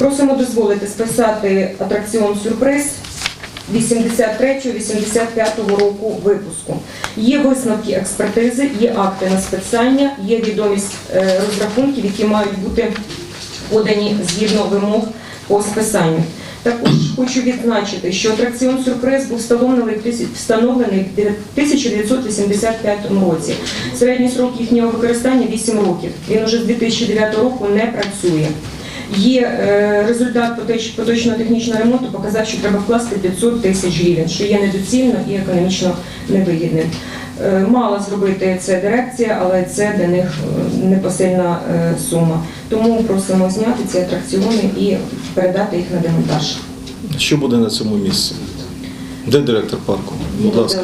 Просимо дозволити списати атракціон сюрприз 83-85 року випуску. Є висновки експертизи, є акти на списання, є відомість е, розрахунків, які мають бути подані згідно вимог по списанню. Також хочу відзначити, що атракціон сюрприз був встановлений в тисяч- встановлений в 1985 році. Середній срок їхнього використання 8 років. Він уже з 2009 року не працює. Є е, результат поточ- поточного технічного ремонту, показав, що треба вкласти 500 тисяч гривень, що є недоцільно і економічно невигідним. Е, Мала зробити це дирекція, але це для них е, непосильна сума. Тому просимо зняти ці атракціони і передати їх на демонтаж. Що буде на цьому місці? Де директор парку? Будь ласка.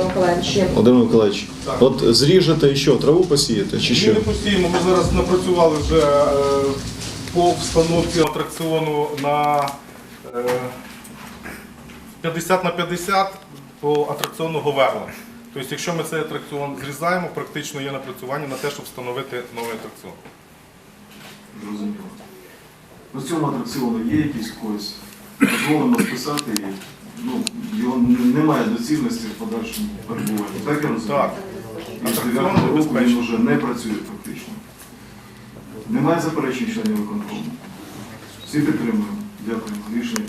Володимир Миколаївич, от зріжете і що, траву посієте чи Ми що? не постійно, ми зараз напрацювали вже по встановці атракціону на е, 50 на 50 по атракціону Говерла. Тобто, якщо ми цей атракціон зрізаємо, практично є напрацювання на те, щоб встановити новий атракціон. Зрозуміло. В цьому атракціону є якийсь когось дозволено списати і ну, його немає доцільності в подальшому перебуванні. Так я розумію? Так. І з 9 року він вже не працює фактично. Немає заперечень членів виконкому. Всі підтримуємо. Дякую. Рішення.